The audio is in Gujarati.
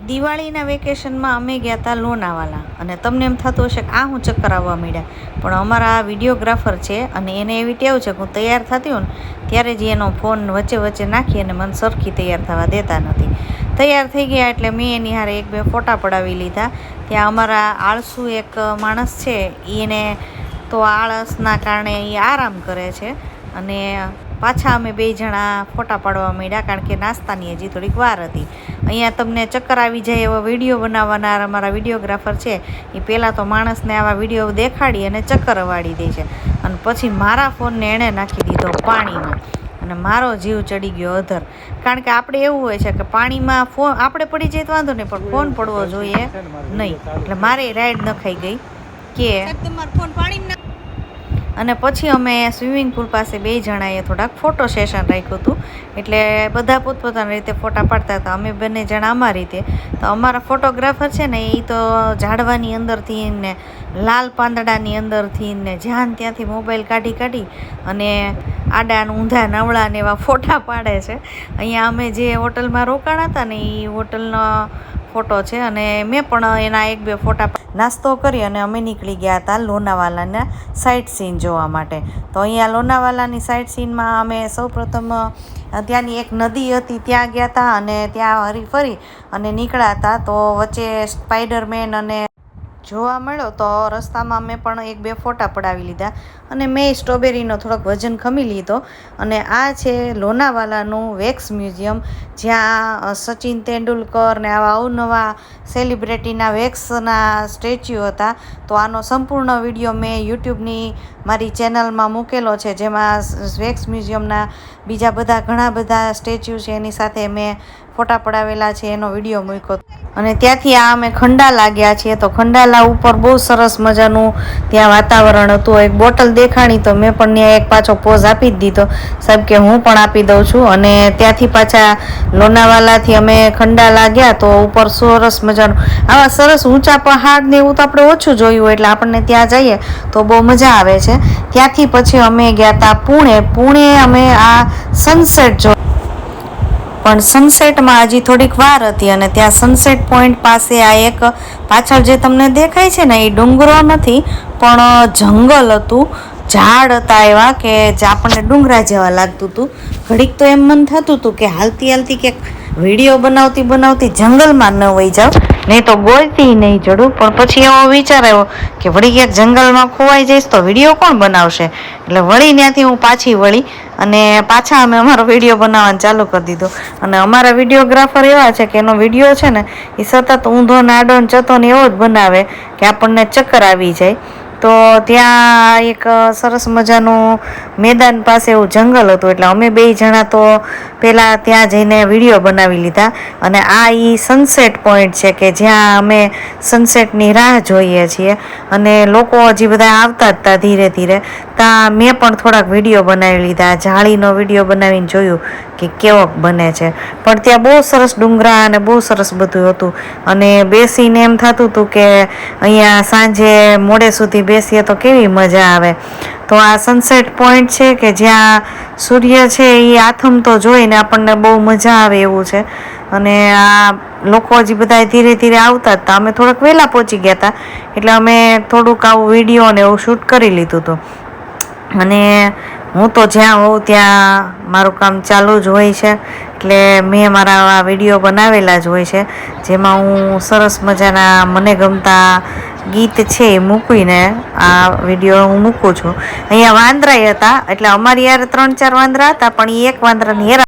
દિવાળીના વેકેશનમાં અમે ગયા હતા લોનાવાલા. અને તમને એમ થતું હશે કે આ હું ચક્કર આવવા માંડ્યા. પણ અમારા વિડીયોગ્રાફર છે અને એને એવી ટેવ છે કે હું તૈયાર થતી હોઉં ને ત્યારે જ એનો ફોન વચ્ચે વચ્ચે નાખી અને મને સરખી તૈયાર થવા દેતા નથી. તૈયાર થઈ ગયા એટલે મેં એની હારે એક બે ફોટા પડાવી લીધા. ત્યાં અમારા આળસુ એક માણસ છે એને તો આળસના કારણે એ આરામ કરે છે. અને પાછા અમે બે જણા ફોટા પાડવા માંડ્યા કારણ કે નાસ્તાની હજી થોડીક વાર હતી. અહીંયા તમને ચક્કર આવી જાય એવો વીડિયો બનાવવાના અમારા વિડીયોગ્રાફર છે. એ પહેલાં તો માણસને આવા વીડિયો દેખાડી અને ચક્કર વાળી દે છે. અને પછી મારા ફોનને એણે નાખી દીધો પાણીમાં. અને મારો જીવ ચડી ગયો અધર. કારણ કે આપણે એવું હોય છે કે પાણીમાં ફોન આપણે પડી જાય તો વાંધો નહીં, પણ ફોન પડવો જોઈએ નહીં. એટલે મારે રાઈડ નખાઈ ગઈ કે તમારો ફોન પાણી અને પછી અમે સ્વિમિંગ પુલ પાસે બે જણાએ થોડાક ફોટો સેશન રાખ્યું હતું. એટલે બધા પોતપોતાની રીતે ફોટા પાડતા હતા. અમે બંને જણા અમારી રીતે. તો અમારા ફોટોગ્રાફર છે ને એ તો ઝાડવાની અંદરથી ને લાલ પાંદડાની અંદરથી ને જ્યાં ત્યાંથી મોબાઈલ કાઢી કાઢી અને આડા ઊંધા નવળા ને એવા ફોટા પાડે છે. અહીંયા અમે જે હોટલમાં રોકાણા હતા ને એ હોટલનો ફોટો છે અને મેં પણ એના એક બે ફોટા નાસ્તો કરી અને અમે નીકળી ગયા હતા લોનાવાલાના સાઇટ સીન જોવા માટે. તો અહીંયા લોનાવાલાની સાઇટ સીનમાં અમે સૌપ્રથમ ત્યાંની એક નદી હતી, ત્યાં ગયા હતા અને ત્યાં હરી ફરી અને નીકળ્યા હતા. તો વચ્ચે સ્પાઈડરમેન અને જોવા મળ્યો તો રસ્તામાં મેં પણ એક બે ફોટા પડાવી લીધા અને મેં સ્ટ્રોબેરીનો થોડોક વજન ખમી લીધો અને આ છે લોનાવાલાનું વેક્સ મ્યુઝિયમ, જ્યાં સચિન તેંડુલકર ને આવા અવનવા સેલિબ્રિટીના વેક્સના સ્ટેચ્યુ હતા. તો આનો સંપૂર્ણ વીડિયો મેં યુટ્યુબની મારી ચેનલમાં મૂકેલો છે, જેમાં વેક્સ મ્યુઝિયમના બીજા બધા ઘણા બધા સ્ટેચ્યુ છે, એની સાથે મેં ફોટા પડાવેલા છે, એનો વીડિયો મૂક્યો અને ત્યાંથી આ અમે ખંડાલા ગયા છીએ. તો ખંડાલા ઉપર બહુ સરસ મજાનું ત્યાં વાતાવરણ હતું. એક બોટલ દેખાણી તો મેં પણ ત્યાં એક પાછો પોઝ આપી જ દીધો. સાહેબ કે હું પણ આપી દઉં છું. અને ત્યાંથી પાછા લોનાવાલાથી અમે ખંડાલા ગયા તો ઉપર સરસ મજાનું. આવા સરસ ઊંચા પહાડ ને એવું તો આપણે ઓછું જોયું એટલે આપણને ત્યાં જઈએ તો બહુ મજા આવે છે. ત્યાંથી પછી અમે ગયા હતા પુણે. પુણે અમે આ સનસેટ જો પણ સનસેટમાં હજી થોડીક વાર હતી અને ત્યાં સનસેટ પોઈન્ટ પાસે આ એક પાછળ જે તમને દેખાય છે ને, એ ડુંગરો નથી, પણ જંગલ હતું. ઝાડ હતા એવા કે જે આપણને ડુંગરા જેવા લાગતું હતું. ઘડીક તો એમ મન થતું હતું કે હાલતી હાલતી કે વીડિયો બનાવતી બનાવતી જંગલમાં ન વહી જાવ. નહીં તો બોલતી નહીં જડું. પણ પછી એવો વિચાર આવ્યો કે વળી ક્યાંક જંગલમાં ખોવાઈ જઈશ તો વીડિયો કોણ બનાવશે? એટલે વળી ત્યાંથી હું પાછી વળી અને પાછા અમે અમારો વીડિયો બનાવવાનું ચાલુ કરી દીધો. અને અમારા વિડીયોગ્રાફર એવા છે કે એનો વીડિયો છે ને એ સતત ઊંધો ને આડો ને ચતો ને એવો જ બનાવે કે આપણને ચક્કર આવી જાય. તો ત્યાં એક સરસ મજાનું મેદાન પાસે એવું જંગલ હતું. એટલે અમે બે જણા તો પહેલાં ત્યાં જઈને વીડિયો બનાવી લીધા અને આ એ સનસેટ પોઈન્ટ છે કે જ્યાં અમે સનસેટની રાહ જોઈએ છીએ. અને લોકો હજી બધા આવતા હતા ધીરે ધીરે. ત્યાં મેં પણ થોડાક વીડિયો બનાવી લીધા, જાળીનો વીડિયો બનાવીને જોયું કે કેવો બને છે. પણ ત્યાં બહુ સરસ ડુંગરા અને બહુ સરસ બધું હતું. અને બેસીને એમ થતું હતું કે અહીંયા સાંજે મોડે સુધી બેસીએ તો કેવી મજા આવે. તો આ સનસેટ પોઈન્ટ છે કે જ્યાં સૂર્ય છે એ આથમતો જોઈને આપણને બહુ મજા આવે એવું છે. અને આ લોકો હજી બધા ધીરે ધીરે આવતા હતા અમે થોડાક વહેલા પહોંચી ગયા હતા એટલે અમે થોડુંક આવું વીડિયો ને એવું શૂટ કરી લીધું હતું અને હું તો જ્યાં હોઉં ત્યાં મારું કામ ચાલુ જ હોય છે. એટલે મેં મારા આ વીડિયો બનાવેલા જ હોય છે. જેમાં હું સરસ મજાના મને ગમતા ગીત છે એ મૂકીને આ વીડિયો હું મૂકું છું. અહીંયા વાંદરાય હતા, એટલે અમારી યાર ત્રણ ચાર વાંદરા હતા, પણ એ એક વાંદરાની હેરા